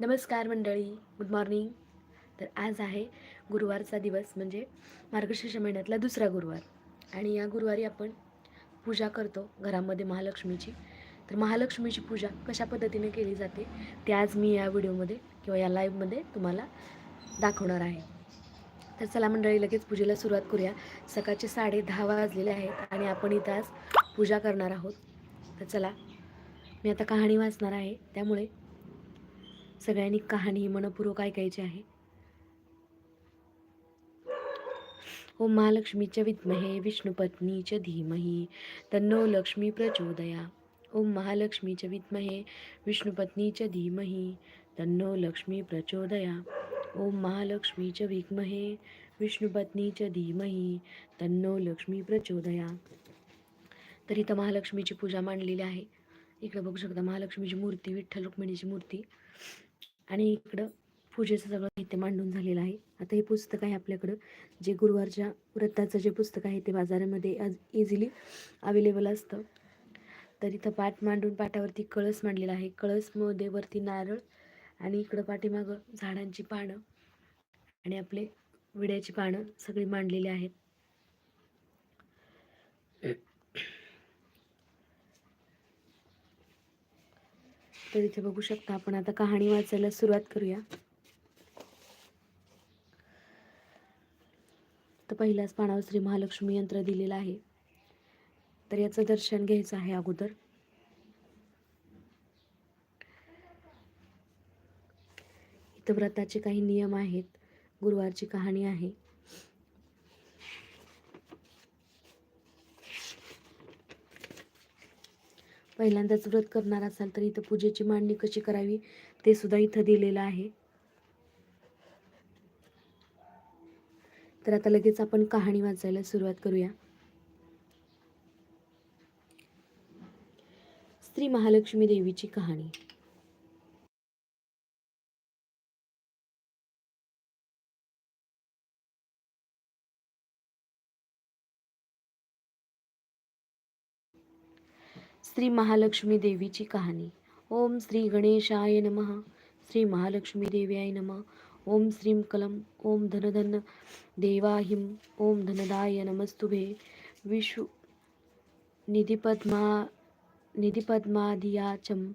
नमस्कार मंडळी good morning तर आज आहे गुरुवारचा दिवस म्हणजे मार्गशीर्ष महिन्यातला दुसरा गुरुवार. आणि या गुरुवारी आपण पूजा करतो घरामध्ये महालक्ष्मीची. तर महालक्ष्मीची पूजा कशा पद्धतीने केली जाते ते आज मी या व्हिडिओमध्ये किंवा या लाईव्हमध्ये तुम्हाला दाखवणार आहे. तर चला मंडळी लगेच पूजेला सुरुवात करूया. सकाळचे साडे दहा वाजलेले आहेत आणि आपण इथं आज पूजा करणार आहोत. तर चला मी आता कहाणी वाचणार आहे. त्यामुळे सगळ्यांनी कहाणी मनपूर्वक ऐकायची आहे. ओ महालक्ष्मीच्या विद्महे विष्णुपत्नीच्या धीमही तन्नो लक्ष्मी प्रचोदया. ओम महालक्ष्मीच्या विद्महे विष्णुपत्नीच्या धीमही तन्नो लक्ष्मी प्रचोदया. ओम महालक्ष्मीच्या विद्महे विष्णुपत्नीच्या धीमही तन्नो लक्ष्मी प्रचोदया. तर इथं महालक्ष्मीची पूजा मांडलेली आहे. इकडं बघू शकता महालक्ष्मीची मूर्ती विठ्ठल रुक्मिणीची मूर्ती. आणि इकडं पूजेचं सगळं साहित्य मांडून झालेलं आहे. आता हे पुस्तक आहे आपल्याकडं. जे गुरुवारच्या व्रताचं जे पुस्तक आहे ते बाजारामध्ये आज इझिली अवेलेबल असतं. तर इथं पाट मांडून पाटावरती कळस मांडलेला आहे. कळसमध्ये वरती नारळ आणि इकडं पाठीमागं झाडांची पानं आणि आपले विड्याची पानं सगळी मांडलेली आहेत. तर इथे बघू शकता आपण आता कहाणी वाचायला सुरुवात करूया. तर पहिल्याच पानावर श्री महालक्ष्मी यंत्र दिलेलं आहे. तर याचं दर्शन घ्यायचं आहे अगोदर. इथं व्रताचे काही नियम आहेत. गुरुवारची कहाणी आहे. पहिल्यांदाच व्रत करणार असाल तर इथं पूजेची मांडणी कशी करावी ते सुद्धा इथं दिलेलं आहे. तर आता लगेच आपण कहाणी वाचायला सुरुवात करूया. श्री महालक्ष्मी देवीची कहाणी. श्री महालक्ष्मी देवीची कहाणी. ओम श्री गणेशाय नमः. श्री महालक्ष्मी देव्याय नमः. ओम श्रीं कलम ओम धनधन देवाहिम ओम धनदाय नमस्तुभे. विश्व निधिपद्मा निधिपद्मादियाचम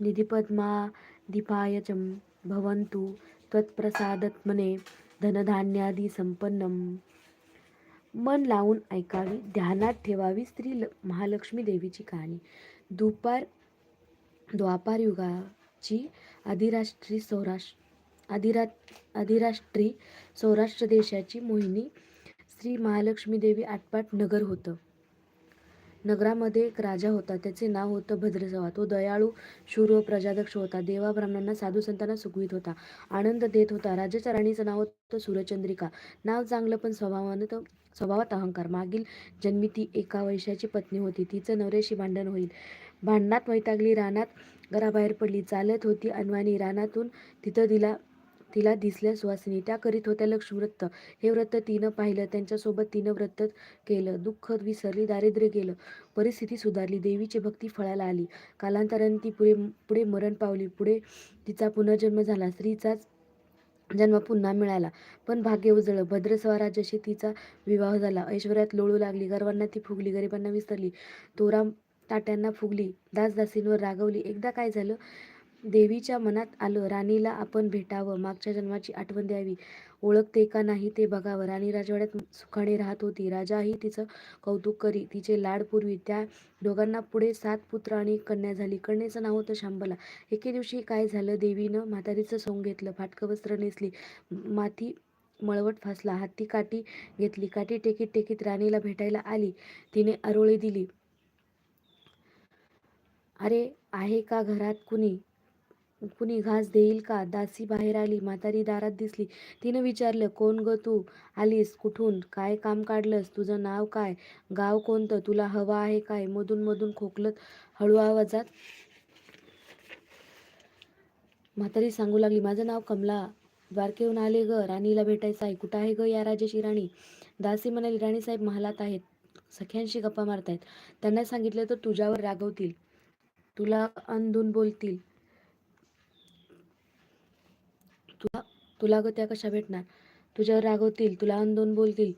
निधिपद्मादिपायचम भवन्तु. त्वत्प्रसादत्मने धनधान्यादिसम्पन्नं संपन्नम मन लावून ऐकावी ध्यानात ठेवावी स्त्री ल महालक्ष्मी देवीची कहाणी. दुपार द्वापार युगाची अधिराष्ट्री सौराष्ट्र अधिरा अधिराष्ट्री सौराष्ट्र देशाची मोहिनी श्री महालक्ष्मी देवी आटपाट नगर होतं. नगरामध्ये एक राजा होता. त्याचे नाव होतं भद्रसवा तो दयाळू शूर व प्रजादक्ष होता. देवा ब्राह्मणांना साधू संतांना सुखवीत होता. आनंद देत होता. राजाच्या राणीचं नाव होतं सूर्यचंद्रिका. नाव चांगलं पण स्वभावानं तर स्वभावात अहंकार. मागील जन्मी ती एका वैशाची पत्नी होती. तिचं नवऱ्याशी भांडण होईल. भांडणात वैतागली रानात घराबाहेर पडली. चालत होती अनवाणी. रानातून तिथं दिला तिला दिसल्या सुवासिनी त्या करीत होत्या लक्ष्मी व्रत हे व्रत तिनं पाहिलं. त्यांच्यासोबत तिनं व्रत केलं. दुःख विसरली दारिद्र्य गेलं. परिस्थिती सुधारली. देवीची भक्ती फळाला आली. कालांतराने ती पुढे पुढे मरण पावली. पुढे तिचा पुनर्जन्म झाला. स्त्रीचाच जन्म पुन्हा मिळाला. पण भाग्य उजळलं. भद्रसवा राजाशी तिचा विवाह झाला. ऐश्वर्यात लोळू लागली. गर्वांना ती फुगली. गरिबांना विसरली. तोराम ताट्यांना फुगली. दासदासींवर रागवली. एकदा काय झालं? देवीच्या मनात आलं राणीला आपण भेटावं मागच्या जन्माची आठवण द्यावी. ओळखते का नाही ते बघावं. राणी राजवाड्यात सुखाने राहत होती. राजाही तिचं कौतुक करी. तिचे लाड पूर्वी त्या दोघांना पुढे सात पुत्र आणि कन्या झाली. कन्याचं नाव होतं शांबला. एके दिवशी काय झालं? देवीनं म्हातारीचं सोंग घेतलं. फाटकं वस्त्र नेसली. माथी मळवट फासला. हाती काठी घेतली. काठी टेकीत टेकीत राणीला भेटायला आली. तिने आरोळी दिली. अरे आहे का घरात कुणी? कुणी घास देईल का? दासी बाहेर आली म्हातारी दारात दिसली. तिनं विचारलं कोण ग तू? आलीस कुठून? काय काम काढलंस? तुझं नाव काय? गाव कोणतं? तुला हवं आहे काय? मधून मधून खोकलत हळू आवाजात म्हातारी सांगू लागली माझं नाव कमला. द्वारकेहून आले ग. राणीला भेटायचं आहे. कुठं आहे ग या राजाची राणी? दासी म्हणाली राणीसाहेब महालात आहेत. सख्यांशी गप्पा मारतायत. त्यांना सांगितलं तर तुझ्यावर रागवतील. तुला अंधून बोलतील. तुला तुला ग त्या कशा भेटणार? तुझ्यावर रागवतील तुला अंदोन बोलतील.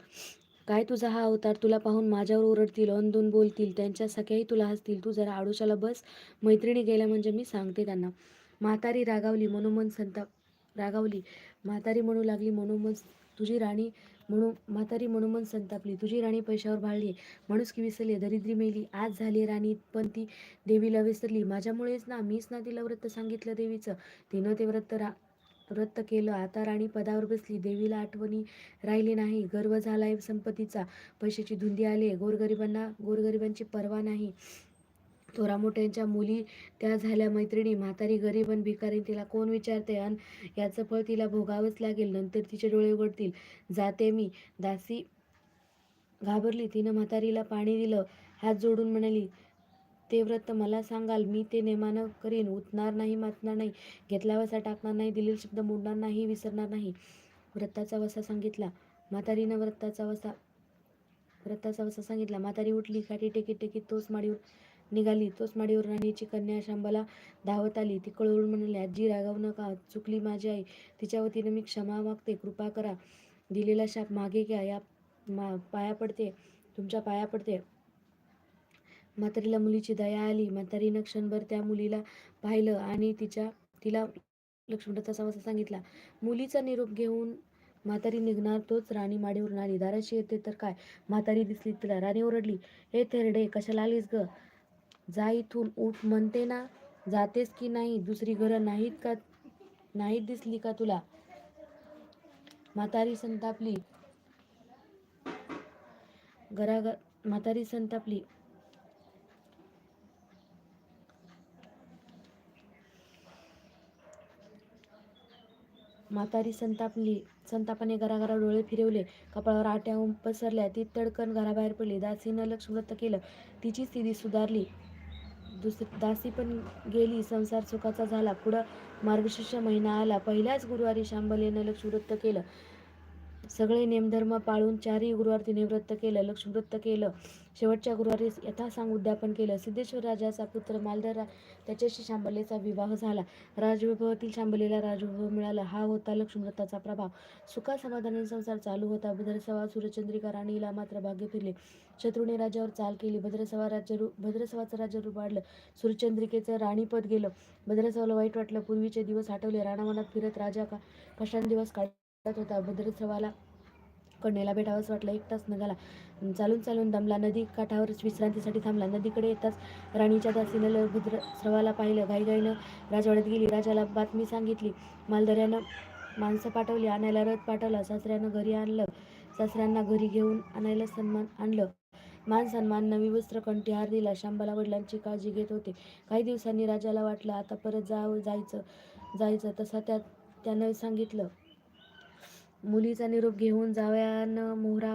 काय तुझा हा अवतार तुला पाहून माझ्यावर ओरडतील अंदोन बोलतील त्यांच्या सख्याही तुला हसतील. तू जरा आडोशाला बस मैत्रिणी गेल्या म्हणजे मी सांगते त्यांना. म्हातारी रागावली मनोमन संताप रागावली. म्हातारी म्हणू लागली मनोमन तुझी राणी म्हणू म्हातारी मनोमन संतापली. तुझी राणी पैशावर भाळली माणूस की विसरली दरिद्री मेली. आज झाली राणी पण ती देवीला विसरली. माझ्यामुळेच ना मीच ना तिला व्रत सांगितलं देवीचं. तिनं ते व्रत रा व्रत केलं. आता राणी पदावर बसली देवीला आठवणी राहिली नाही. गर्व झालाय संपत्तीचा. पैशाची धुंदी आली गोरगरिबांना गोरगरिबांची पर्वा नाही. थोरा मोठ्यांच्या मुली त्या झाल्या मैत्रिणी. म्हातारी गरीब आणि भिकारी तिला कोण विचारते? अन याचं फळ तिला भोगावंच लागेल. नंतर तिचे डोळे उघडतील. जाते मी. दासी घाबरली. तिनं म्हातारीला पाणी दिलं. हात जोडून म्हणाली ते व्रत मला सांगाल मी ते नेमानं करीन. उतणार नाही मातणार नाही घेतला वसा टाकणार नाही दिलेला शब्द मोडणार नाही विसरणार नाही. व्रताचा वसा सांगितला. म्हातारीनं व्रताचा वसा व्रताचा वसा सांगितला. म्हातारी उठली काठी टेकी टेकीत तोच माडीवर निघाली. तोच माडीवर राणीची कन्या शांबाला धावत आली. ती कळवळून म्हणाली आजी रागावू नका. चुकली माझी आई. तिच्या वतीनं मी क्षमा मागते. कृपा करा. दिलेला शाप मागे घ्या. या मा पाया पडते. तुमच्या पाया पडते. म्हातारीला मुलीची दया आली म्हातारीनं क्षणभर त्या मुलीला पाहिलं आणि तिच्या तिला लक्ष्मणाचा समस्या सांगितला. मुलीचा निरोप घेऊन म्हातारी निघणार तोच राणी माडीवरून आली. दाराशी येते तर काय? म्हातारी दिसली तिला. राणी ओरडली हे थेरडे कशाला आलीस ग? जा इथून उठ. म्हणते ना जातेस की नाही? दुसरी घरं नाहीत का नाहीत दिसली का तुला? म्हातारी संतापली. घरा म्हातारी संतापली. म्हातारी संतापली. संतापाने घराघरा डोळे फिरवले. कपाळावर आट्या पसरल्या. ती तडकन घराबाहेर पडली. दासीनं लक्ष व्रत केलं. तिची स्थिती सुधारली. दुस दासी पण गेली. संसार सुखाचा झाला. पुढं मार्गशीर्ष महिना आला. पहिल्याच गुरुवारी शांबलेनं लक्ष्मीव्रत केलं. सगळे नेमधर्म पाळून चारही गुरुवार तिने व्रत केलं लक्ष्मीव्रत केलं शेवटच्या गुरुवारी यथासांग उद्यापन केलं. सिद्धेश्वर राजाचा पुत्र मालधर त्याच्याशी शांबलेचा विवाह झाला. राजवैभवातील शांबलेला राजवैभव मिळाला. हा होता लक्ष्मीव्रताचा प्रभाव. सुखा समाधानाने संसार चालू होता. भद्रसवा सूर्यचंद्रिका राणीला मात्र भाग्य फिरले. शत्रूने राजावर चाल केली. भद्रसवा राज्य भद्रसवाचं राज्य वाढलं. सूर्यचंद्रिकेचं राणीपद गेलं. भद्रसवाला वाईट वाटलं. पूर्वीचे दिवस आठवले. राणावनात फिरत राजा का कशान दिवस काढ होता. भद्रसवाला कन्येला भेटावंच वाटलं. एक तास निघाला चालून चालून दमला. नदी काठावर विश्रांतीसाठी थांबला. नदीकडे येताच राणीच्या दासीनं भद्र स्रवाला पाहिलं. घाईघाईनं राजवाड्यात गेली. राजाला बातमी सांगितली. मालदऱ्यानं माणसं पाठवली. आणायला रथ पाठवला. सासऱ्यानं घरी आणलं. सासऱ्यांना घरी घेऊन आणायला सन्मान आणलं. मान सन्मान नवी वस्त्र कंठीहार दिला. शांबाला वडिलांची काळजी घेत होते. काही दिवसांनी राजाला वाटलं आता परत जावं जायचं जायचं. तसा त्या त्यानं सांगितलं. मुलीचा निरोप घेऊन जावयानं मोहरा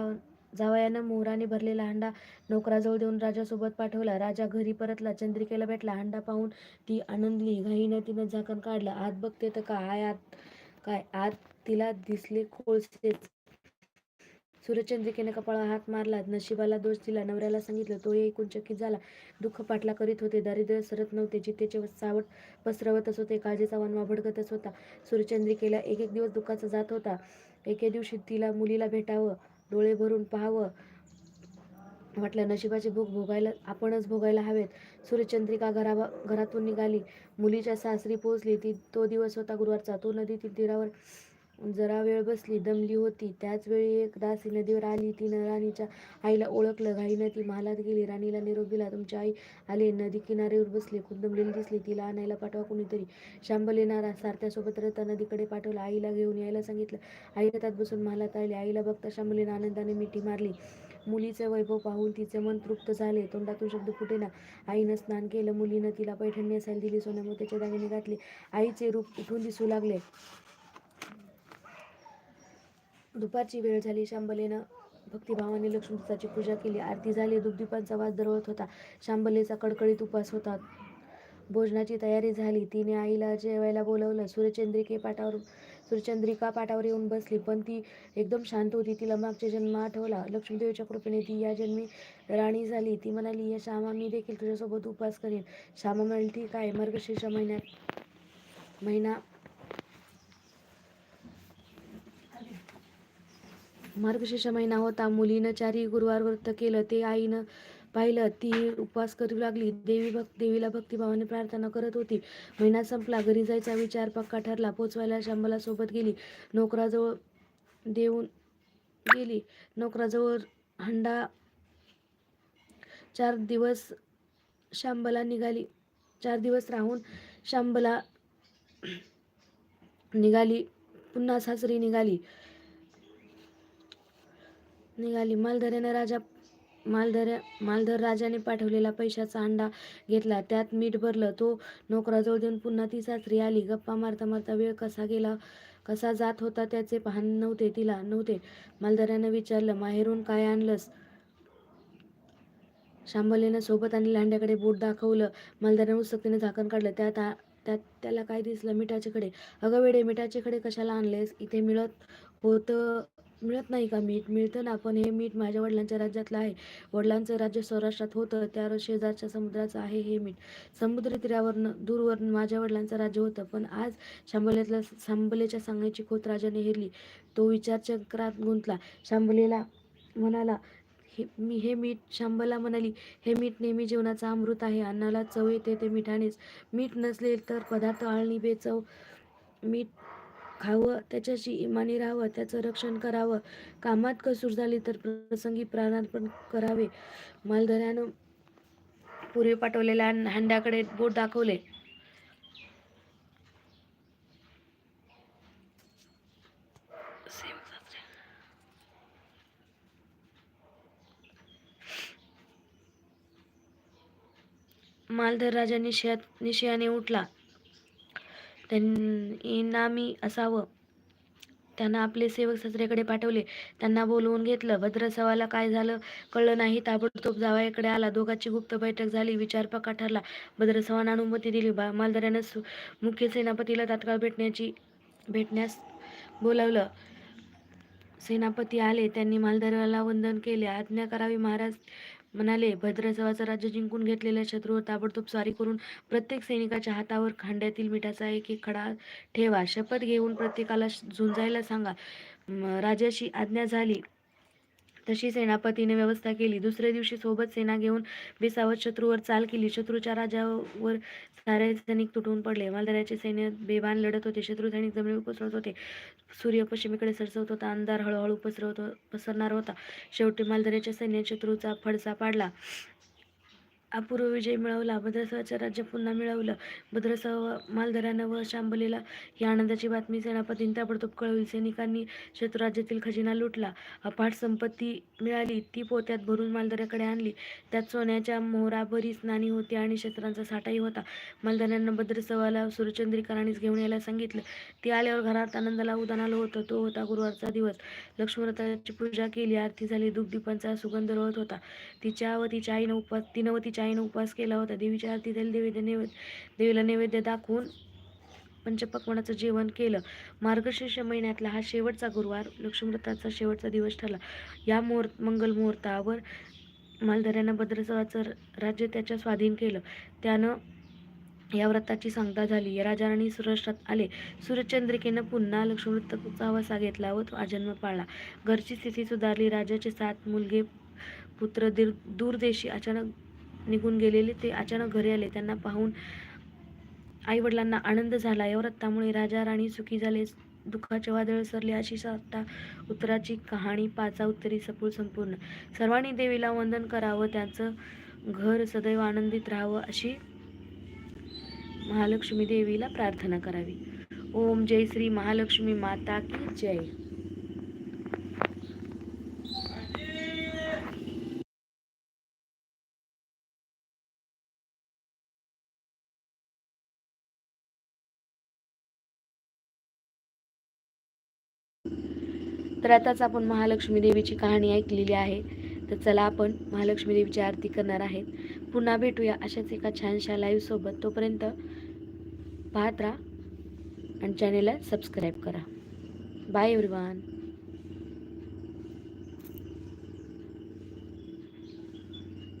जावयानं मोहराने भरलेला हंडा नोकराजवळ देऊन राजासोबत पाठवला. राजा घरी परतला. चंद्रिकेला भेटला. हंडा पाहून ती आनंदली. घाईनं तिनं झाकण काढलं. आत बघते तर काय आत काय आत तिला दिसले कोळसेच. सूर्यचंद्रिकेने कपाळा हात मारला. नशिबाला दोष दिला. नवऱ्याला सांगितलं तो ऐकून चकित झाला. दुःख पाटला करीत होते. दारिद्र्य सरत नव्हते. जितेचे सावट पसरवतच होते काळजीचा वनवा भडकतच होता. सूर्यचंद्रिकेला एक एक दिवस दुःखाचा जात होता. एके दिवशी तिला मुलीला भेटावं डोळे भरून पाहावं म्हटलं नशिबाचे भोग भोगायला आपणच भोगायला हवेत. सूर्यचंद्रिका घरा घरातून निघाली. मुलीच्या सासरी पोहोचली. ती तो दिवस होता गुरुवारचा. तो नदीतील तीरावर जरा वेळ बसली दमली होती. त्याचवेळी एक दासी नदीवर आली. तिनं राणीच्या आईला ओळखलं. घाईनं ती महालात गेली. राणीला निरोप दिला तुमची आई आली. नदी किनाऱ्यावर बसली. खूप दमलेली दिसली. तिला आणायला पाठवा कुणीतरी. शांबलेना सारथ्यासोबत रथ नदीकडे पाठवलं. आईला घेऊन यायला सांगितलं. आई रथात बसून महालात आली. आईला बघता शांबलीनं आनंदाने मिठी मारली. मुलीचे वैभव पाहून तिचे मन तृप्त झाले. तोंडातून शब्द फुटेना आईनं स्नान केलं. मुलीनं तिला पैठणी असायला दिली. सोन्या दागिने घातले. आईचे रूप उठून दिसू लागले. दुपारची वेळ झाली. शांबलेनं भक्तिभावाने लक्ष्मीची पूजा केली. आरती झाली. दुग्धीपांचा वास दरवत होता. शांबलेचा कडकडीत उपास होता. भोजनाची तयारी झाली. तिने आईला जेवायला बोलवलं. सूर्यचंद्रिके पाटावर सूर्यचंद्रिका पाटावर येऊन बसली. पण ती एकदम शांत होती. तिला मागचा जन्म आठवला. लक्ष्मीदेवीच्या कृपेने ती या जन्मी राणी झाली. ती म्हणाली या श्यामा मी देखील तुझ्यासोबत उपास करेन. श्यामा म्हणाली ठीक आहे. मार्गशीर्ष महिन्यात महिना मार्गशीर्ष महिना होता. मुलीनं चारी गुरुवार व्रत केलं. ते आईनं पाहिलं. ती उपवास करू लागली. देवी भक् देवीला भक्तिभावाने प्रार्थना करत होती. महिना संपला. घरी जायचा विचार पक्का ठरला. पोचवायला शंभला सोबत गेली. नोकराजवळ देऊन गेली. नोकराजवळ हंडा चार दिवस शांबला निघाली. चार दिवस राहून शांबला निघाली. पुन्हा सासरी निघाली. निघाली. मालधऱ्यानं राजा मालधऱ्या मालधर राजाने पाठवलेला पैशाचा अंडा घेतला. त्यात मीठ भरलं. तो नोकराजवळ देऊन पुन्हा ती सासरी आली. गप्पा मारता मारता वेळ कसा गेला? कसा जात होता त्याचे पाहण नव्हते तिला नव्हते. मालधऱ्यानं विचारलं माहेरून काय आणलंस? शांबलेनं सोबत आणि लांड्याकडे बोट दाखवलं. मालधऱ्यानं उत्सुकतेने झाकण काढलं. त्यात आ- त्यात त्याला काय दिसलं? मिठाचे खडे. अगं वेडे मिठाचे खडे कशाला आणलेस इथे मिळत होतं मिळत नाही का मीठ? मिळतं ना पण हे मीठ माझ्या वडिलांच्या राज्यातलं आहे. वडिलांचं राज्य सौराष्ट्रात होतं त्या शेजारच्या समुद्राचं आहे हे मीठ. समुद्र तीरावरनं माझ्या वडिलांचं राज्य होतं पण आज शांबलेतल्या शांबलेच्या सांगण्याची खोत राजाने हेरली. तो विचारचक्रात गुंतला. शांबलेला म्हणाला हे मी हे मीठ शांबला म्हणाली. हे मीठ नेहमी जीवनाचा अमृत आहे. अन्नाला चव येते ते मिठानेच. मीठ नसले तर पदार्थ आळणी बेचव. मीठ खावं त्याच्याशी इमानी राहावं त्याचं रक्षण करावं. कामात कसूर झाली तर प्रसंगी प्राणार्पण करावे. मालधऱ्यानं पूर्वी पाठवलेल्या हंड्याकडे बोट दाखवले. मालधर राजा निशयात निशयाने उठला. त्यांनी असावं. त्यांना आपले सेवक सत्रेकडे पाठवले. त्यांना बोलवून घेतलं. भद्रसवाला काय झालं कळलं नाही. ताबडतोब जावयाकडे आला. दोघांची गुप्त बैठक झाली. विचार पक्का ठरला. भद्रसवानं अनुमती दिली. बा मालधऱ्यानं सु- मुख्य सेनापतीला तात्काळ भेटण्याची भेटण्यास बोलावलं. सेनापती आले. त्यांनी मालदऱ्याला वंदन केले. आज्ञा करावी. महाराज म्हणाले भद्रसवाचं राज्य जिंकून घेतलेल्या शत्रूवर ताबडतोब स्वारी करून प्रत्येक सैनिकाच्या हातावर खांड्यातील मिठाचा एक एक खडा ठेवा. शपथ घेऊन प्रत्येकाला झुंजायला सांगा. राजाशी राजाची आज्ञा झाली. तशी सेनापतीने व्यवस्था केली. दुसऱ्या दिवशी सोबत सेना घेऊन बेसावत शत्रूवर चाल केली. शत्रूच्या राजावर सारे सैनिक तुटून पडले. मालदऱ्याचे सैन्य बेबान लढत होते. शत्रू सैनिक जमिनीवर कोसळत होते. सूर्य पश्चिमेकडे सरसवत होता. अंधार हळूहळू पसरवत पसरणार होता. शेवटी मालदऱ्याच्या सैन्यात शत्रूचा फडसा पाडला. अपूर्व विजय मिळवला भद्रसवाचं राज्य पुन्हा मिळवलं. भद्रसव मालधऱ्यानं व शांबलीला ही आनंदाची बातमी सेनापतींनी ताबडतोब कळवली. सैनिकांनी शत्रुराज्यातील खजिना लुटला. अफाट संपत्ती मिळाली. ती पोत्यात भरून मालदऱ्याकडे आणली. त्यात सोन्याच्या मोहरा नाणी होती आणि शस्त्रांचा साठाही होता. मालधऱ्यानं भद्रसवाला सूर्यचंद्रिकारणीस घेऊन यायला सांगितलं. ती आल्यावर घरात आनंदाला उदान आलं होतं. तो होता गुरुवारचा दिवस. लक्ष्मणताची पूजा केली. आरती झाली. दुग्धीपांचा सुगंध रोळत होता. तिच्या व तिच्या आईनं उपवास तिनं व तिच्या आईनं उपवास केला होता. देवीच्या आरती त्याला देवी नैवेद्य देवीला नैवेद्य दाखवून पंचपक्वानाचं जेवण केलं. मार्गशीर्ष महिन्यातला हा शेवटचा गुरुवार. लक्ष्मीव्रताचा शेवटचा दिवस ठरला. या मुहूर्त मंगल मुहूर्तावर मालधऱ्यानं भद्रसवाचं राज्य त्याच्या स्वाधीन केलं. त्यानं या व्रताची सांगता झाली. राजा राणी सुराष्ट्रात आले. सूर्यचंद्रिकेनं पुन्हा लक्ष्मीव्रताचा वसा घेतला व तो आजन्म पाळला. घरची स्थिती सुधारली. राजाचे सात मुलगे पुत्र दीर दूरदेशी अचानक निघून गेलेले ते अचानक घरी आले. त्यांना पाहून आई वडिलांना आनंद झाला. या व्रतामुळे राजा राणी सुखी झाले. दुःखाचे वादळ सरले अशी साता उत्तराची कहाणी पाचा उत्तरी सपूळ संपूर्ण. सर्वांनी देवीला वंदन करावं त्यांचं घर सदैव आनंदित राहावं अशी महालक्ष्मी देवीला प्रार्थना करावी. ओम जय श्री महालक्ष्मी माता की जय. तर आताच आपण महालक्ष्मी देवीची कहाणी ऐकलेली आहे. तर चला आपण महालक्ष्मी देवीची आरती करणार आहेत. पुन्हा भेटूया अशाच एका छानशा लाईव्हसोबत तोपर्यंत पाहत राहा आणि चॅनेलला सबस्क्राईब करा. Bye everyone